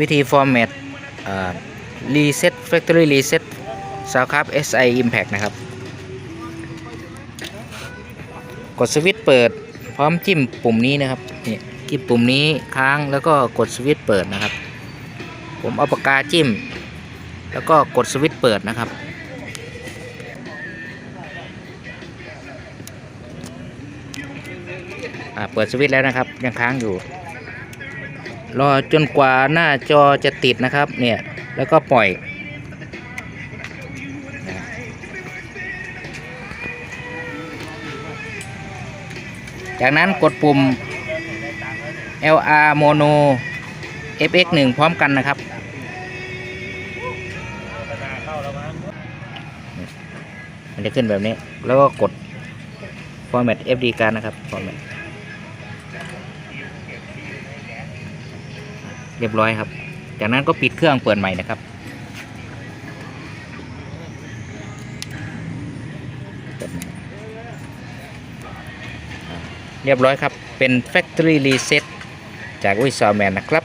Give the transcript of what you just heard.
วิธี format reset factory reset soundcraft SI impact นะครับ กดสวิตช์เปิดพร้อมจิ้มปุ่มนี้นะครับนี่จิ้มปุ่มนี้ค้างแล้วก็กดสวิตช์เปิดนะครับ ผมเอาปากกาจิ้ม แล้วก็กดสวิตช์เปิดนะครับเปิดสวิตช์แล้วนะครับยังค้างอยู่ รอจนกว่าหน้าจอจะติดนะครับ เนี่ย แล้วก็ปล่อย จากนั้นกดปุ่ม LR Mono FX1 พร้อมกันนะครับ มันจะขึ้นแบบนี้ แล้วก็กด format FD การนะครับ format เรียบร้อยครับ จากนั้นก็ปิดเครื่องเปิดใหม่นะครับ เรียบร้อยครับ เป็น Factory Reset จากวิซอแมนนะครับ